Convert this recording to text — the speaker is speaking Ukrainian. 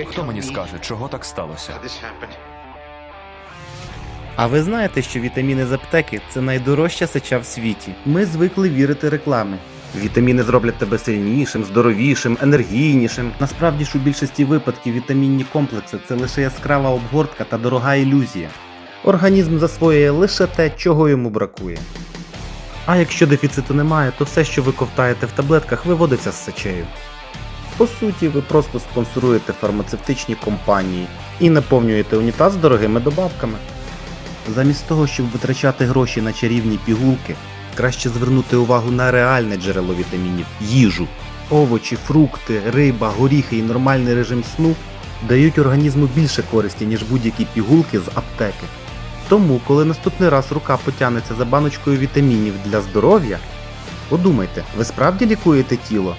Хто мені скаже, чого так сталося? А ви знаєте, що вітаміни з аптеки це найдорожча сеча в світі. Ми звикли вірити рекламі. Вітаміни зроблять тебе сильнішим, здоровішим, енергійнішим. Насправді ж у більшості випадків вітамінні комплекси це лише яскрава обгортка та дорога ілюзія. Організм засвоює лише те, чого йому бракує. А якщо дефіциту немає, то все, що ви ковтаєте в таблетках, виводиться з сечею. По суті, ви просто спонсоруєте фармацевтичні компанії і наповнюєте унітаз дорогими добавками. Замість того, щоб витрачати гроші на чарівні пігулки, краще звернути увагу на реальне джерело вітамінів їжу. Овочі, фрукти, риба, горіхи і нормальний режим сну дають організму більше користі, ніж будь-які пігулки з аптеки. Тому, коли наступний раз рука потягнеться за баночкою вітамінів для здоров'я, подумайте, ви справді лікуєте тіло